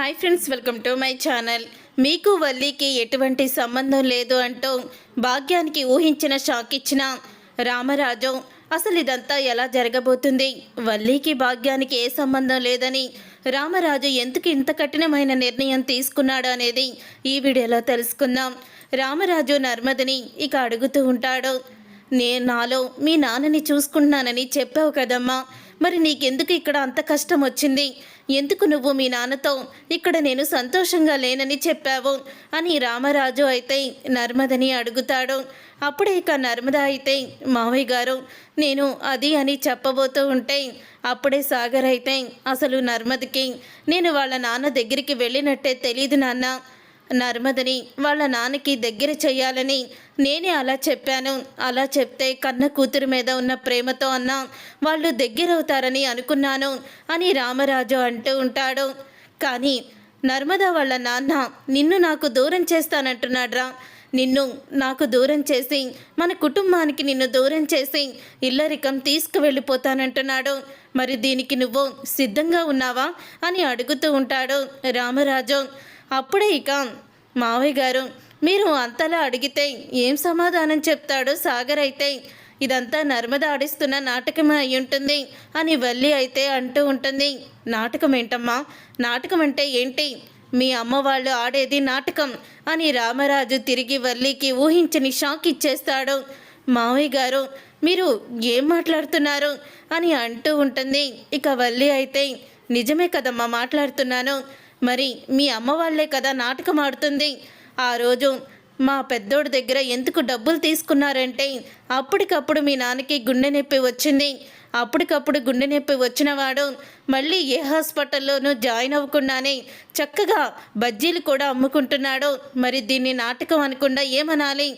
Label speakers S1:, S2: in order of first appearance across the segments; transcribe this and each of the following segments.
S1: Hi friends welcome to my channel మీకు వల్లికి ఎటువంటి సంబంధం లేదు అంటూ భాగ్యానికి ఊహించిన షాక్ ఇచ్చిన రామరాజు అసలు ఇదంతా ఎలా జరగబోతుంది? వల్లికి భాగ్యానికి ఏ సంబంధం లేదని రామరాజు ఎందుకు ఇంత కఠినమైన నిర్ణయం తీసుకున్నాడు అనేది ఈ వీడియోలో తెలుసుకుందాం. రామరాజు నర్మదని ఇక అడుగుతూ ఉంటాడు. నేను నాలో మీ నాన్నని చూసుకుంటున్నానని చెప్పావు కదమ్మా. మరి నీకెందుకు ఇక్కడ అంత కష్టం వచ్చింది? ఎందుకు నువ్వు మీ నాన్నతో ఇక్కడ నేను సంతోషంగా లేనని చెప్పావు? అని రామరాజు అయితే నర్మదని అడుగుతాడు. అప్పుడే ఇక నర్మద అయితే మావయ్య గారు నేను అది అని చెప్పబోతూ ఉంటే అప్పుడే సాగర్ అయితే అసలు నర్మదకి నేను వాళ్ళ నాన్న దగ్గరికి వెళ్ళినట్టే తెలియదు నాన్న. నర్మదని వాళ్ళ నాన్నకి దగ్గర చెయ్యాలని నేనే అలా చెప్పాను. అలా చెప్తే కన్న కూతురు మీద ఉన్న ప్రేమతో అన్నా వాళ్ళు దగ్గరవుతారని అనుకున్నాను అని రామరాజు అంటూ ఉంటాడు. కానీ నర్మద వాళ్ళ నాన్న నిన్ను నాకు దూరం చేస్తానంటున్నాడ్రా. నిన్ను నాకు దూరం చేసి మన కుటుంబానికి నిన్ను దూరం చేసి ఇల్లరికం తీసుకువెళ్ళిపోతానంటున్నాడు. మరి దీనికి నువ్వు సిద్ధంగా ఉన్నావా? అని అడుగుతూ ఉంటాడు రామరాజు. అప్పుడే ఇక మావయ్య గారు మీరు అంతలా అడిగితే ఏం సమాధానం చెప్తాడో సాగర్ అయితే ఇదంతా నర్మద ఆడిస్తున్న నాటకమే అయి ఉంటుంది అని వల్లి అయితే అంటూ ఉంటుంది. నాటకం ఏంటమ్మా? నాటకం అంటే ఏంటి? మీ అమ్మ వాళ్ళు ఆడేది నాటకం అని రామరాజు తిరిగి వల్లికి ఊహించని షాక్ ఇచ్చేస్తాడు. మావయ్య గారు మీరు ఏం మాట్లాడుతున్నారు? అని అంటూ ఉంటుంది. ఇక వల్లి అయితే నిజమే కదమ్మా మాట్లాడుతున్నాను. మరి మీ అమ్మ వాళ్ళే కదా నాటకం ఆడుతుంది. ఆ రోజు మా పెద్దోడి దగ్గర ఎందుకు డబ్బులు తీసుకున్నారంటే అప్పటికప్పుడు మీ నాన్నకి గుండె నొప్పి వచ్చింది. అప్పటికప్పుడు గుండె నొప్పి వచ్చినవాడు మళ్ళీ ఏ హాస్పిటల్లోనూ జాయిన్ అవ్వకుండానే చక్కగా బజ్జీలు కూడా అమ్ముకుంటున్నాడు. మరి దీన్ని నాటకం అనకుండా ఏమనాలి?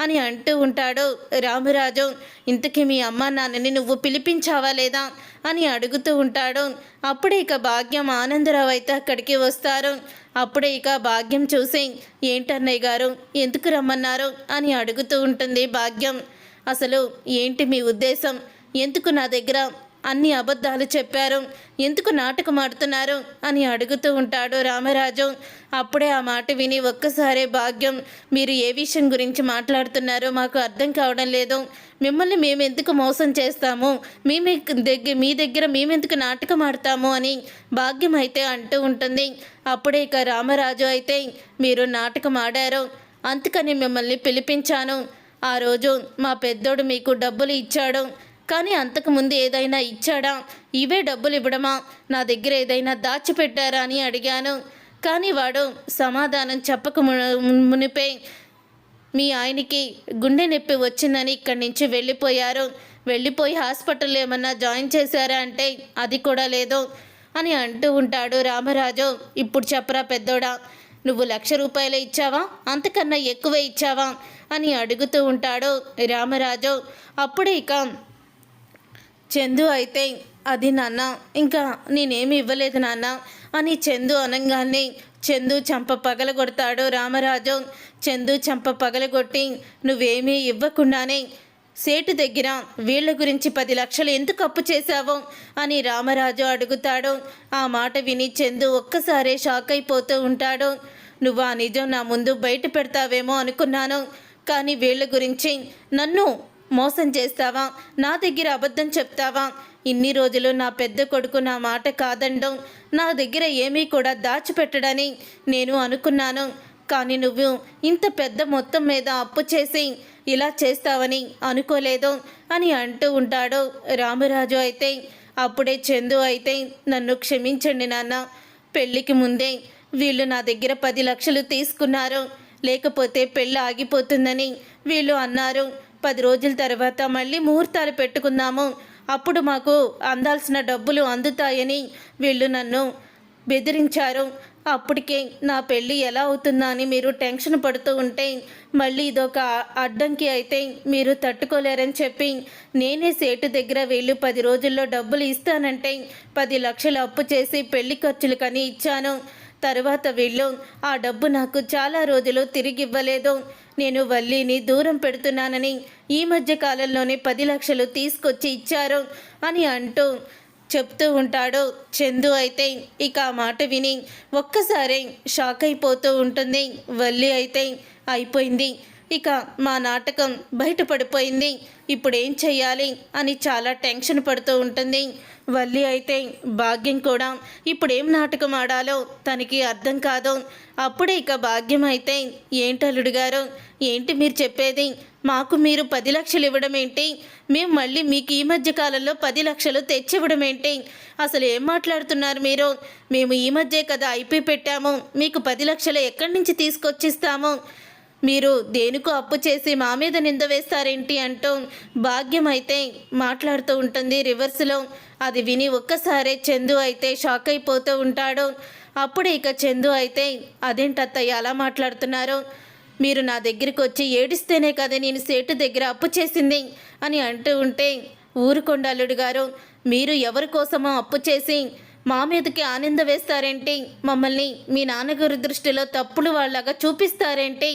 S1: అని అంటూ ఉంటాడు. రామరాజు ఇంతకీ మీ అమ్మ నాన్నని నువ్వు పిలిపించావా లేదా? అని అడుగుతూ ఉంటాడు. అప్పుడే ఇక భాగ్యం ఆనందరావు అయితే అక్కడికి వస్తారు. అప్పుడే ఇక భాగ్యం చూసి ఏంటన్నయ్య గారు ఎందుకు రమ్మన్నారు? అని అడుగుతూ ఉంటుంది భాగ్యం. అసలు ఏంటి మీ ఉద్దేశం? ఎందుకు నా దగ్గర అన్ని అబద్ధాలు చెప్పారు. ఎందుకు నాటకం ఆడుతున్నారు? అని అడుగుతూ ఉంటాడు రామరాజు. అప్పుడే ఆ మాట విని ఒక్కసారే భాగ్యం. మీరు ఏ విషయం గురించి మాట్లాడుతున్నారో మాకు అర్థం కావడం లేదు. మిమ్మల్ని మేము ఎందుకు మోసం చేస్తాము? మేము దగ్గర మీ దగ్గర మేమెందుకు నాటకం ఆడతాము? అని భాగ్యం అయితే అంటూ ఉంటుంది. అప్పుడే ఇక రామరాజు అయితే మీరు నాటకం ఆడారు. అందుకని మిమ్మల్ని పిలిపించాను. ఆ రోజు మా పెద్దోడు మీకు డబ్బులు ఇచ్చాడు. కానీ అంతకుముందు ఏదైనా ఇచ్చాడా? ఇవే డబ్బులు ఇవ్వడమా? నా దగ్గర ఏదైనా దాచిపెట్టారా అని అడిగాను. కానీ వాడు సమాధానం చెప్పక ము- మునిపే మీ ఆయనకి గుండె నొప్పి వచ్చిందని ఇక్కడి నుంచి వెళ్ళిపోయారు. వెళ్ళిపోయి హాస్పిటల్ ఏమన్నా జాయిన్ చేశారా అంటే అది కూడా లేదు అని అంటూ ఉంటాడు రామరాజు. ఇప్పుడు చెప్పరా పెద్దోడా? నువ్వు లక్ష రూపాయలు ఇచ్చావా? అంతకన్నా ఎక్కువే ఇచ్చావా? అని అడుగుతూ ఉంటాడు రామరాజు. అప్పుడే ఇక చందు అయితే అది నాన్న ఇంకా నేనేమి ఇవ్వలేదు నాన్న అని చందు అనగానే చందు చంప పగలగొడతాడు రామరాజు. చందు చంప పగలగొట్టి నువ్వేమీ ఇవ్వకుండానే సేటు దగ్గర వీళ్ళ గురించి పది లక్షలు ఎందుకు అప్పు చేశావు అని రామరాజు అడుగుతాడు. ఆ మాట విని చందు ఒక్కసారే షాక్ అయిపోతూ ఉంటాడు. నువ్వు ఆ నిజం నా ముందు బయట పెడతావేమో అనుకున్నాను. కానీ వీళ్ళ గురించి నన్ను మోసం చేస్తావా? నా దగ్గర అబద్ధం చెప్తావా? ఇన్ని రోజులు నా పెద్ద కొడుకు నా మాట కాదండం. నా దగ్గర ఏమీ కూడా దాచిపెట్టడని నేను అనుకున్నాను. కానీ నువ్వు ఇంత పెద్ద మొత్తం మీద అప్పు చేసి ఇలా చేస్తావని అనుకోలేదు అని అంటూ ఉంటాడు రామరాజు అయితే. అప్పుడే చందు అయితే నన్ను క్షమించండి నాన్న. పెళ్ళికి ముందే వీళ్ళు నా దగ్గర పది లక్షలు తీసుకున్నారు. లేకపోతే పెళ్ళి ఆగిపోతుందని వీళ్ళు అన్నారు. పది రోజుల తర్వాత మళ్ళీ ముహూర్తాలు పెట్టుకుందాము. అప్పుడు మాకు అందాల్సిన డబ్బులు అందుతాయని వీళ్ళు నన్ను బెదిరించారు. అప్పటికే నా పెళ్ళి ఎలా అవుతుందా అని మీరు టెన్షన్ పడుతూ ఉంటే మళ్ళీ ఇదొక అడ్డంకి అయితే మీరు తట్టుకోలేరని చెప్పి నేనే సేటు దగ్గర వీళ్ళు పది రోజుల్లో డబ్బులు ఇస్తానంటే పది లక్షలు అప్పు చేసి పెళ్ళి ఖర్చులు కానీ ఇచ్చాను. తర్వాత వీళ్ళు ఆ డబ్బు నాకు చాలా రోజులు తిరిగి ఇవ్వలేదు. నేను వల్లిని దూరం పెడుతున్నానని ఈ మధ్య కాలంలోనే పది లక్షలు తీసుకొచ్చి ఇచ్చారు అని అంటూ చెప్తూ ఉంటాడు. చందు అయితే ఇక ఆ మాట విని ఒక్కసారి షాక్ అయిపోతూ ఉంటుంది. వల్లి అయితే అయిపోయింది. ఇక మా నాటకం బయటపడిపోయింది. ఇప్పుడు ఏం చెయ్యాలి అని చాలా టెన్షన్ పడుతూ ఉంటుంది. వల్లి అయితే భాగ్యం కూడా ఇప్పుడు ఏం నాటకం ఆడాలో తనకి అర్థం కాదు. అప్పుడే ఇక భాగ్యం అయితే ఏంటల్లుడు గారు? ఏంటి మీరు చెప్పేది? మాకు మీరు పది లక్షలు ఇవ్వడం ఏంటి? మేము మళ్ళీ మీకు ఈ మధ్య కాలంలో పది లక్షలు తెచ్చివ్వడం ఏంటి? అసలు ఏం మాట్లాడుతున్నారు మీరు? మేము ఈ మధ్యే కదా ఐపీ పెట్టాము. మీకు పది లక్షలు ఎక్కడి నుంచి తీసుకొచ్చిస్తాము? మీరు దేనికో అప్పు చేసి మా మీద నింద వేస్తారేంటి అంటూ భాగ్యం అయితే మాట్లాడుతూ ఉంటుంది. రివర్స్లో అది విని ఒక్కసారే చందు అయితే షాక్ అయిపోతూ ఉంటాడు. అప్పుడు ఇక చందు అయితే అదేంటత్తయ్య అలా మాట్లాడుతున్నారు? మీరు నా దగ్గరికి వచ్చి ఏడిస్తేనే కదా నేను సేటు దగ్గర అప్పు చేసింది అని అంటూ ఉంటే ఊరుకోండి గారు మీరు ఎవరి కోసమో అప్పు చేసి మా మీదకి ఆనంద వేస్తారేంటి? మమ్మల్ని మీ నాన్నగారి దృష్టిలో తప్పులు వాళ్ళగా చూపిస్తారేంటి?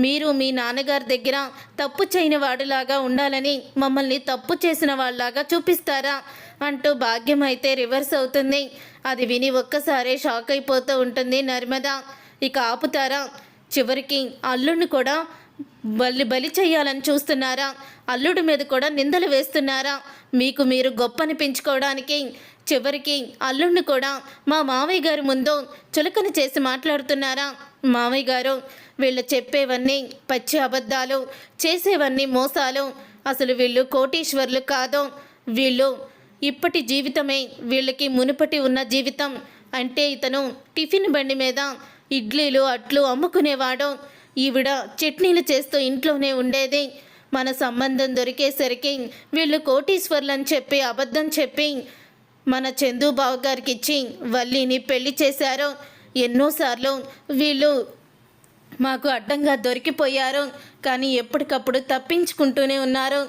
S1: మీరు మీ నాన్నగారి దగ్గర తప్పు చేయని వాడిలాగా ఉండాలని మమ్మల్ని తప్పు చేసిన వాళ్ళలాగా చూపిస్తారా? అంటూ భాగ్యం అయితే రివర్స్ అవుతుంది. అది విని ఒక్కసారే షాక్ అయిపోతూ ఉంటుంది నర్మద. ఇక ఆపుతారా? చివరికి అల్లుడిని కూడా బలి బలి చేయాలని చూస్తున్నారా? అల్లుడి మీద కూడా నిందలు వేస్తున్నారా? మీకు మీరు గొప్ప అనిపించుకోవడానికి చివరికి అల్లుణ్ణి కూడా మా మావయ్య గారి ముందు చులకన చేసి మాట్లాడుతున్నారా? మావయ్య గారు వీళ్ళు చెప్పేవన్నీ పచ్చి అబద్ధాలు చేసేవన్నీ మోసాలు. అసలు వీళ్ళు కోటీశ్వర్లు కాదు. వీళ్ళు ఇప్పటి జీవితమే వీళ్ళకి మునుపటి ఉన్న జీవితం. అంటే ఇతను టిఫిన్ బండి మీద ఇడ్లీలు అట్లు అమ్ముకునేవాడు. ఈవిడ చట్నీలు చేస్తూ ఇంట్లోనే ఉండేది. మన సంబంధం దొరికేసరికి వీళ్ళు కోటీశ్వర్లు అని చెప్పి అబద్ధం చెప్పి మన చందుబాబు గారికి ఇచ్చి వల్లిని పెళ్ళి చేశారు. ఎన్నోసార్లు వీళ్ళు మాకు అడ్డంగా దొరికిపోయారు. కానీ ఎప్పటికప్పుడు తప్పించుకుంటూనే ఉన్నారు.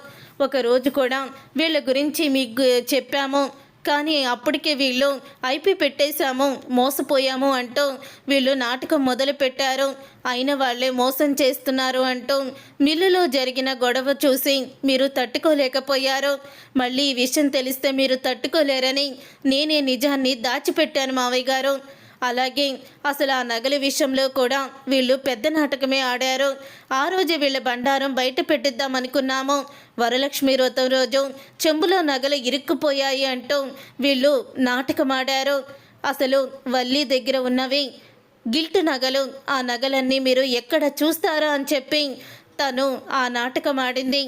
S1: ఒక రోజు కూడా వీళ్ళ గురించి మీకు చెప్పాము. కానీ అప్పటికే వీళ్ళు ఐపీ పెట్టేశాము మోసపోయాము అంటూ వీళ్ళు నాటకం మొదలు పెట్టారు అయిన వాళ్ళే మోసం చేస్తున్నారు అంటూ మిల్లులో జరిగిన గొడవ చూసి మీరు తట్టుకోలేకపోయారు. మళ్ళీ ఈ విషయం తెలిస్తే మీరు తట్టుకోలేరని నేనే నిజాన్ని దాచిపెట్టాను మావయ్య గారు. అలాగే అసలు ఆ నగల విషయంలో కూడా వీళ్ళు పెద్ద నాటకమే ఆడారు. ఆ రోజు వీళ్ళ బండారం బయట పెట్టిద్దాం అనుకున్నాము. వరలక్ష్మి వ్రతం రోజు చెంబులో నగలు ఇరుక్కుపోయాయి అంటూ వీళ్ళు నాటకం ఆడారు అసలు వల్లి దగ్గర ఉన్నవి గిల్ట్ నగలు ఆ నగలన్నీ మీరు ఎక్కడ చూస్తారా అని చెప్పి తను ఆ నాటకం ఆడింది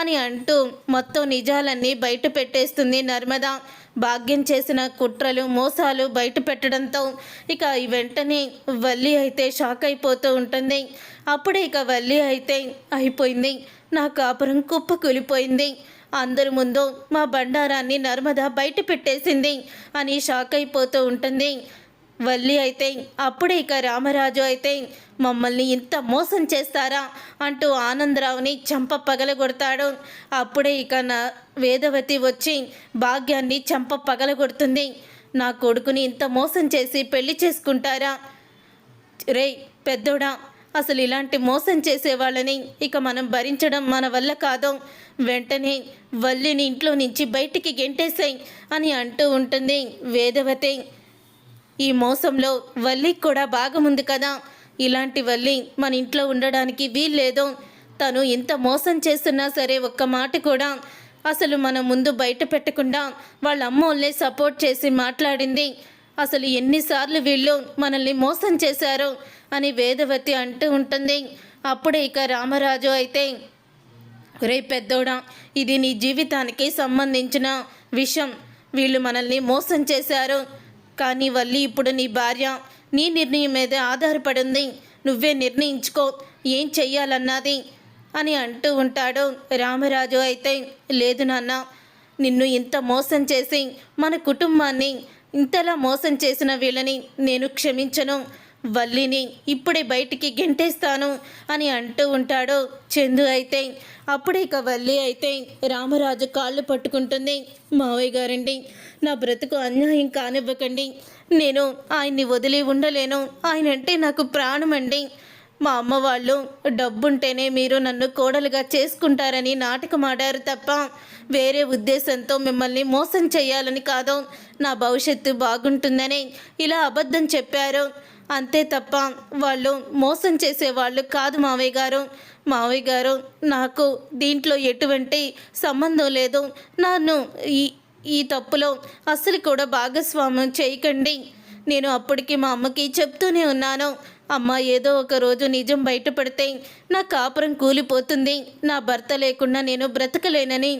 S1: అని అంటూ మొత్తం నిజాలన్నీ బయట పెట్టేస్తుంది నర్మద. భాగ్యం చేసిన కుట్రలు మోసాలు బయట పెట్టడంతో ఇక ఈ వెంటనే వల్లి అయితే షాక్ అయిపోతూ ఉంటుంది. అప్పుడే ఇక వల్లి అయితే అయిపోయింది. నా కాపురం కుప్ప కూలిపోయింది. అందరి ముందు మా బండారాన్ని నర్మద బయట పెట్టేసింది అని షాక్ అయిపోతూ ఉంటుంది. వల్లి అయితే అప్పుడే ఇక రామరాజు అయితే మమ్మల్ని ఇంత మోసం చేస్తారా అంటూ ఆనందరావుని చంప పగలగొడతాడు. అప్పుడే ఇక నా వేదవతి వచ్చి భాగ్యాన్ని చంప పగలగొడుతుంది. నా కొడుకుని ఇంత మోసం చేసి పెళ్ళి చేసుకుంటారా? రే పెద్దోడా అసలు ఇలాంటి మోసం చేసేవాళ్ళని ఇక మనం భరించడం మన వల్ల కాదు. వెంటనే వల్లిని ఇంట్లో నుంచి బయటికి గెంటేసాయి అని అంటూ ఉంటుంది వేదవతి. ఈ మోసంలో వల్లికి కూడా భాగముంది కదా. ఇలాంటి వల్లి మన ఇంట్లో ఉండడానికి వీల్లేదు. తను ఇంత మోసం చేస్తున్నా సరే ఒక్క మాట కూడా అసలు మన ముందు బయట పెట్టకుండా వాళ్ళ అమ్మోళ్ళే సపోర్ట్ చేసి మాట్లాడింది. అసలు ఎన్నిసార్లు వీళ్ళు మనల్ని మోసం చేశారు అని వేదవతి అంటూ ఉంటుంది. అప్పుడే ఇక రామరాజు అయితే రే పెద్దోడా ఇది నీ జీవితానికి సంబంధించిన విషయం. వీళ్ళు మనల్ని మోసం చేశారు. కానీ వల్లి ఇప్పుడు నీ భార్య నీ నిర్ణయం మీద ఆధారపడి ఉంది నువ్వే నిర్ణయించుకో ఏం చెయ్యాలన్నది అని అంటూ ఉంటాడు రామరాజు అయితే. లేదు నాన్న నిన్ను ఇంత మోసం చేసి మన కుటుంబాన్ని ఇంతలా మోసం చేసిన వీళ్ళని నేను క్షమించను. వల్లిని ఇప్పుడే బయటికి గెంటేస్తాను అని అంటూ ఉంటాడు. చందు అయితే అప్పుడే ఇక వల్లి అయితే రామరాజు కాళ్ళు పట్టుకుంటుంది. మావయ్య గారండి నా బ్రతుకు అన్యాయం కానివ్వకండి. నేను ఆయన్ని వదిలి ఉండలేను. ఆయన అంటే నాకు ప్రాణం అండి మా అమ్మ వాళ్ళు డబ్బుంటేనే మీరు నన్ను కోడలుగా చేసుకుంటారని నాటకం ఆడారు తప్ప వేరే ఉద్దేశంతో మిమ్మల్ని మోసం చేయాలని కాదు. నా భవిష్యత్తు బాగుంటుందని ఇలా అబద్ధం చెప్పారు. అంతే తప్ప వాళ్ళు మోసం చేసే వాళ్ళు కాదు మావయ్య గారు. మావయ్య గారు నాకు దీంట్లో ఎటువంటి సంబంధం లేదు. నన్ను ఈ ఈ తప్పులో అస్సలు కూడా భాగస్వామ్యం చేయకండి. నేను అప్పటికి మా అమ్మకి చెప్తూనే ఉన్నాను. అమ్మ ఏదో ఒక రోజు నిజం బయటపడితే నా కాపురం కూలిపోతుంది. నా భర్త లేకుండా నేను బ్రతకలేనని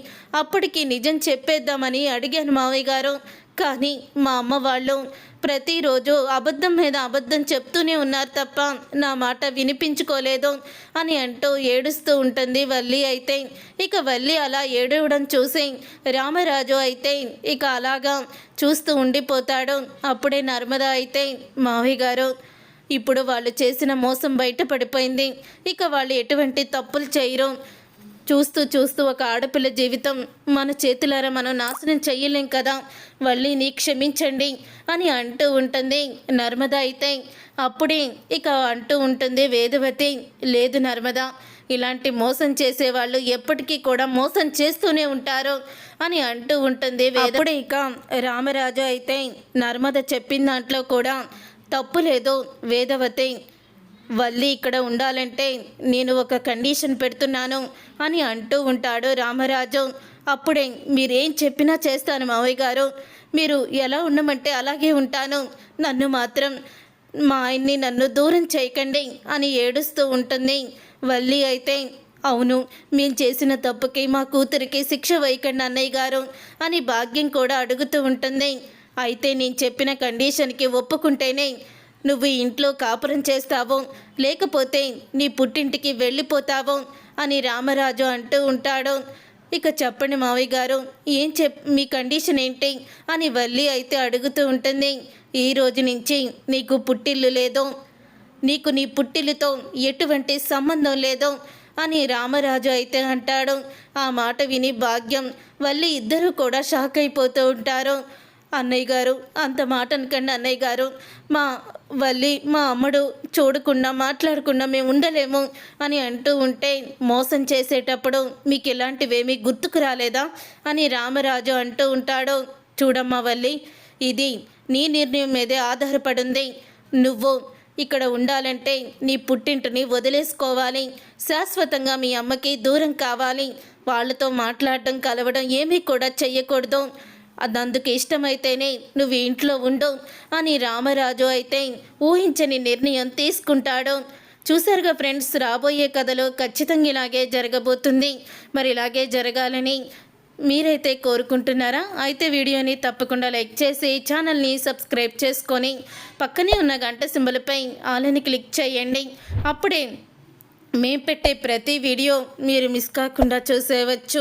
S1: అప్పటికి నిజం చెప్పేద్దామని అడిగాను మావయ్య గారు. కానీ మా అమ్మ వాళ్ళు ప్రతిరోజు అబద్ధం మీద అబద్ధం చెప్తూనే ఉన్నారు తప్ప నా మాట వినిపించుకోలేదు అని అంటూ ఏడుస్తూ ఉంటుంది వల్లి అయితే. ఇక వల్లి అలా ఏడవడం చూసి రామరాజు అయితే ఇక అలాగా చూస్తూ ఉండిపోతాడు. అప్పుడే నర్మదా అయితే మావి గారు ఇప్పుడు వాళ్ళు చేసిన మోసం బయటపడిపోయింది. ఇక వాళ్ళు ఎటువంటి తప్పులు చేయరు. చూస్తూ చూస్తూ ఒక ఆడపిల్ల జీవితం మన చేతులారా మనం నాశనం చెయ్యలేం కదా. వల్లిని క్షమించండి అని అంటూ ఉంటుంది నర్మద అయితే. అప్పుడే ఇక అంటూ ఉంటుంది వేదవతి లేదు నర్మద ఇలాంటి మోసం చేసేవాళ్ళు ఎప్పటికీ కూడా మోసం చేస్తూనే ఉంటారు అని అంటూ ఉంటుంది వేద ఇక రామరాజు అయితే నర్మద చెప్పిన దాంట్లో కూడా తప్పు లేదు వేదవతి వల్లి ఇక్కడ ఉండాలంటే నేను ఒక కండిషన్ పెడుతున్నాను అని అంటూ ఉంటాడు రామరాజు. అప్పుడే మీరేం చెప్పినా చేస్తాను మావయ్య గారు. మీరు ఎలా ఉండమంటే అలాగే ఉంటాను. నన్ను మాత్రం మా ఆయన్ని నన్ను దూరం చేయకండి అని ఏడుస్తూ ఉంటుంది. వల్లి అయితే అవును మేము చేసిన తప్పుకి మా కూతురికి శిక్ష వేయకండి అన్నయ్య గారు అని భాగ్యం కూడా అడుగుతూ ఉంటుంది. అయితే నేను చెప్పిన కండిషన్కి ఒప్పుకుంటేనే నువ్వు ఇంట్లో కాపురం చేస్తావో. లేకపోతే నీ పుట్టింటికి వెళ్ళిపోతావో అని రామరాజు అంటూ ఉంటాడు. ఇక చెప్పండి మావయ్య గారు ఏం చెప్ మీ కండిషన్ ఏంటి అని వల్లి అయితే అడుగుతూ ఉంటుంది. ఈ రోజు నుంచి నీకు పుట్టిల్లు లేదో. నీకు నీ పుట్టిల్లుతో ఎటువంటి సంబంధం లేదో అని రామరాజు అయితే అంటాడు. ఆ మాట విని భాగ్యం వల్లి ఇద్దరూ కూడా షాక్ అయిపోతూ ఉంటారు. అన్నయ్య గారు అంత మాట అనకండి అన్నయ్య గారు. మా వల్లి మా అమ్మడు చూడకుండా మాట్లాడకుండా మేము ఉండలేము అని అంటూ ఉంటే మోసం చేసేటప్పుడు మీకు ఇలాంటివేమీ గుర్తుకు రాలేదా అని రామరాజు అంటూ ఉంటాడు. చూడమ్మా వల్లి ఇది నీ నిర్ణయం మీదే ఆధారపడింది. నువ్వు ఇక్కడ ఉండాలంటే నీ పుట్టింటిని వదిలేసుకోవాలి. శాశ్వతంగా మీ అమ్మకి దూరం కావాలి. వాళ్ళతో మాట్లాడటం కలవడం ఏమీ కూడా చెయ్యకూడదు. అదందుకు ఇష్టమైతేనే నువ్వు ఇంట్లో ఉండు అని రామరాజు అయితే ఊహించని నిర్ణయం తీసుకుంటాడు. చూసారుగా ఫ్రెండ్స్ రాబోయే కథలో ఖచ్చితంగా ఇలాగే జరగబోతుంది. మరి ఇలాగే జరగాలని మీరైతే కోరుకుంటున్నారా? అయితే వీడియోని తప్పకుండా లైక్ చేసి ఛానల్ని సబ్స్క్రైబ్ చేసుకొని పక్కనే ఉన్న గంట సింబల్పై ఆలని క్లిక్ చేయండి. అప్పుడే మేము పెట్టే ప్రతి వీడియో మీరు మిస్ కాకుండా చూసేవచ్చు